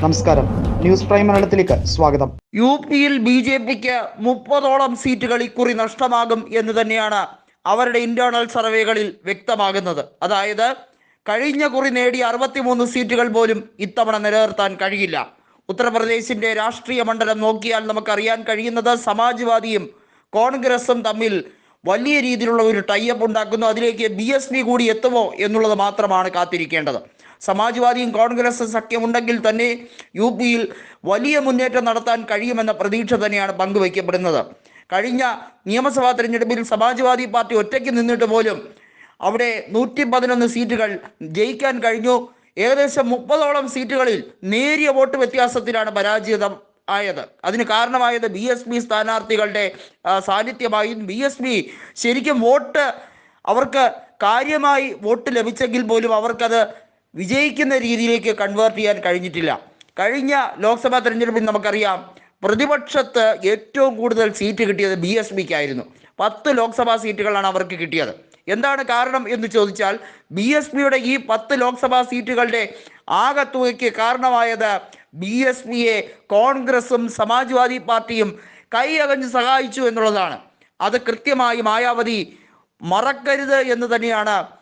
നമസ്കാരം. News prime മലയാളത്തിലേക്ക് സ്വാഗതം. യു പിയിൽ ബി ജെ പിക്ക് മുപ്പതോളം സീറ്റുകൾ ഇക്കുറി നഷ്ടമാകും എന്ന് തന്നെയാണ് അവരുടെ ഇന്റേണൽ സർവേകളിൽ വ്യക്തമാകുന്നത്. അതായത് കഴിഞ്ഞ കുറി നേടിയ അറുപത്തിമൂന്ന് സീറ്റുകൾ പോലും ഇത്തവണ നിലനിർത്താൻ കഴിയില്ല. ഉത്തർപ്രദേശിന്റെ രാഷ്ട്രീയ മണ്ഡലം നോക്കിയാൽ നമുക്കറിയാൻ കഴിയുന്നത് സമാജ്വാദിയും കോൺഗ്രസും തമ്മിൽ വലിയ രീതിയിലുള്ള ഒരു ടൈപ്പ് ഉണ്ടാക്കുന്നു. അതിലേക്ക് ബി എസ് പി കൂടി എത്തുമോ എന്നുള്ളത് മാത്രമാണ് കാത്തിരിക്കേണ്ടത്. സമാജ്വാദിയും കോൺഗ്രസ് സഖ്യമുണ്ടെങ്കിൽ തന്നെ യു പിയിൽ വലിയ മുന്നേറ്റം നടത്താൻ കഴിയുമെന്ന പ്രതീക്ഷ തന്നെയാണ് പങ്കുവയ്ക്കപ്പെടുന്നത്. കഴിഞ്ഞ നിയമസഭാ തെരഞ്ഞെടുപ്പിൽ സമാജ്വാദി പാർട്ടി ഒറ്റയ്ക്ക് നിന്നിട്ട് പോലും അവിടെ നൂറ്റി പതിനൊന്ന് സീറ്റുകൾ ജയിക്കാൻ കഴിഞ്ഞു. ഏകദേശം മുപ്പതോളം സീറ്റുകളിൽ നേരിയ വോട്ട് വ്യത്യാസത്തിലാണ് പരാജയം ആയത്. അതിന് കാരണമായത് ബി എസ് പി സ്ഥാനാർത്ഥികളുടെ സാന്നിധ്യമായി ബി എസ് പി ശരിക്കും വോട്ട് അവർക്ക് കാര്യമായി വോട്ട് ലഭിച്ചെങ്കിൽ പോലും അവർക്കത് വിജയിക്കുന്ന രീതിയിലേക്ക് കൺവേർട്ട് ചെയ്യാൻ കഴിഞ്ഞിട്ടില്ല. കഴിഞ്ഞ ലോക്സഭാ തെരഞ്ഞെടുപ്പിൽ നമുക്കറിയാം പ്രതിപക്ഷത്ത് ഏറ്റവും കൂടുതൽ സീറ്റ് കിട്ടിയത് ബി എസ് പിക്കായിരുന്നു. പത്ത് ലോക്സഭാ സീറ്റുകളാണ് അവർക്ക് കിട്ടിയത്. എന്താണ് കാരണം എന്ന് ചോദിച്ചാൽ ബി എസ് പിയുടെ ഈ പത്ത് ലോക്സഭാ സീറ്റുകളുടെ ആകത്തുകയ്ക്ക് കാരണമായത് ബി എസ് പിയെ കോൺഗ്രസും സമാജ്വാദി പാർട്ടിയും കൈയകഞ്ഞ് സഹായിച്ചു എന്നുള്ളതാണ്. അത് കൃത്യമായി മായാവതി മറക്കരുത് എന്ന് തന്നെയാണ്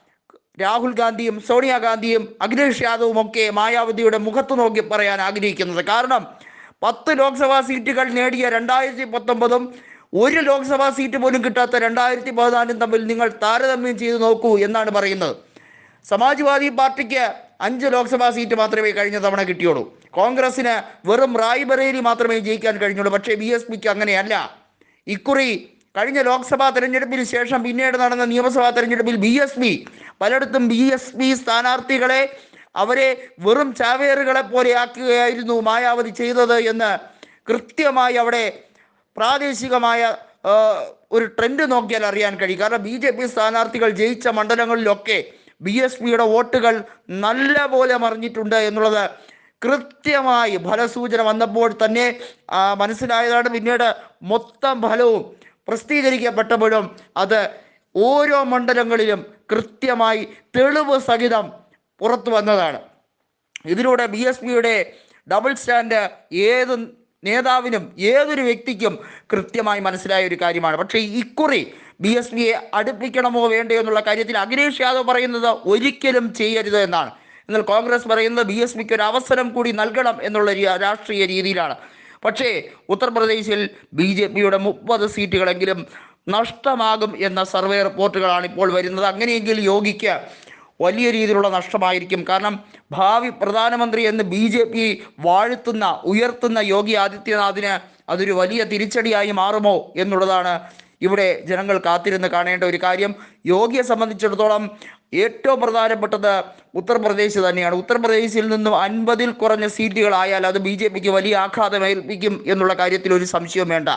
രാഹുൽ ഗാന്ധിയും സോണിയാഗാന്ധിയും അഖിലേഷ് യാദവും ഒക്കെ മായാവതിയുടെ മുഖത്ത് നോക്കി പറയാൻ ആഗ്രഹിക്കുന്നത്. കാരണം പത്ത് ലോക്സഭാ സീറ്റുകൾ നേടിയ രണ്ടായിരത്തി പത്തൊമ്പതും ഒരു ലോക്സഭാ സീറ്റ് പോലും കിട്ടാത്ത രണ്ടായിരത്തി പതിനാലും തമ്മിൽ നിങ്ങൾ താരതമ്യം ചെയ്തു നോക്കൂ എന്നാണ് പറയുന്നത്. സമാജ്വാദി പാർട്ടിക്ക് അഞ്ച് ലോക്സഭാ സീറ്റ് മാത്രമേ കഴിഞ്ഞ തവണ കിട്ടിയുള്ളൂ. കോൺഗ്രസിന് വെറും റായ്ബറേലി മാത്രമേ ജയിക്കാൻ കഴിഞ്ഞുള്ളൂ. പക്ഷേ ബി എസ് പിക്ക് അങ്ങനെയല്ല. ഇക്കുറി കഴിഞ്ഞ ലോക്സഭാ തെരഞ്ഞെടുപ്പിന് ശേഷം പിന്നീട് നടന്ന നിയമസഭാ തെരഞ്ഞെടുപ്പിൽ ബി എസ് പി പലയിടത്തും ബി എസ് പി സ്ഥാനാർത്ഥികളെ അവരെ വെറും ചാവേറുകളെ പോലെ ആക്കുകയായിരുന്നു മായാവതി ചെയ്തത് എന്ന് കൃത്യമായി അവിടെ പ്രാദേശികമായ ഒരു ട്രെൻഡ് നോക്കിയാൽ അറിയാൻ കഴിയും. കാരണം ബി ജെ പി സ്ഥാനാർത്ഥികൾ ജയിച്ച മണ്ഡലങ്ങളിലൊക്കെ ബി എസ് പിയുടെ വോട്ടുകൾ നല്ല പോലെ മറിഞ്ഞിട്ടുണ്ട് എന്നുള്ളത് കൃത്യമായി ഫലസൂചന വന്നപ്പോൾ തന്നെ മനസ്സിലായതാണ്. പിന്നീട് മൊത്തം ഫലവും പ്രസിദ്ധീകരിക്കപ്പെട്ടപ്പോഴും അത് ഓരോ മണ്ഡലങ്ങളിലും കൃത്യമായി തെളിവ് സഹിതം പുറത്തു വന്നതാണ്. ഇതിലൂടെ ബി എസ് പിയുടെ ഡബിൾ സ്റ്റാൻഡ് ഏത് നേതാവിനും ഏതൊരു വ്യക്തിക്കും കൃത്യമായി മനസ്സിലായ ഒരു കാര്യമാണ്. പക്ഷേ ഇക്കുറി ബി എസ് പിയെ അടുപ്പിക്കണമോ വേണ്ടയോ എന്നുള്ള കാര്യത്തിൽ അഖിലേഷ് യാദവ് പറയുന്നത് ഒരിക്കലും ചെയ്യരുത് എന്നാണ്. എന്നാൽ കോൺഗ്രസ് പറയുന്നത് ബി എസ് പിക്ക് ഒരു അവസരം കൂടി നൽകണം എന്നുള്ള രാഷ്ട്രീയ രീതിയിലാണ്. പക്ഷേ ഉത്തർപ്രദേശിൽ ബി ജെ പിയുടെ മുപ്പത് സീറ്റുകളെങ്കിലും നഷ്ടമാകും എന്ന സർവേ റിപ്പോർട്ടുകളാണ് ഇപ്പോൾ വരുന്നത്. അങ്ങനെയെങ്കിൽ യോഗിക്ക് വലിയ രീതിയിലുള്ള നഷ്ടമായിരിക്കും. കാരണം ഭാവി പ്രധാനമന്ത്രി എന്ന് ബി ജെ പി വാഴ്ത്തുന്ന ഉയർത്തുന്ന യോഗി ആദിത്യനാഥിന് അതൊരു വലിയ തിരിച്ചടിയായി മാറുമോ എന്നുള്ളതാണ് ഇവിടെ ജനങ്ങൾ കാത്തിരുന്ന് കാണേണ്ട ഒരു കാര്യം. യോഗിയെ സംബന്ധിച്ചിടത്തോളം ഏറ്റവും പ്രധാനപ്പെട്ടത് ഉത്തർപ്രദേശ് തന്നെയാണ്. ഉത്തർപ്രദേശിൽ നിന്നും അൻപതിൽ കുറഞ്ഞ സീറ്റുകളായാൽ അത് ബി ജെ പിക്ക് വലിയ ആഘാതമേൽപ്പിക്കും എന്നുള്ള കാര്യത്തിൽ ഒരു സംശയവും വേണ്ട.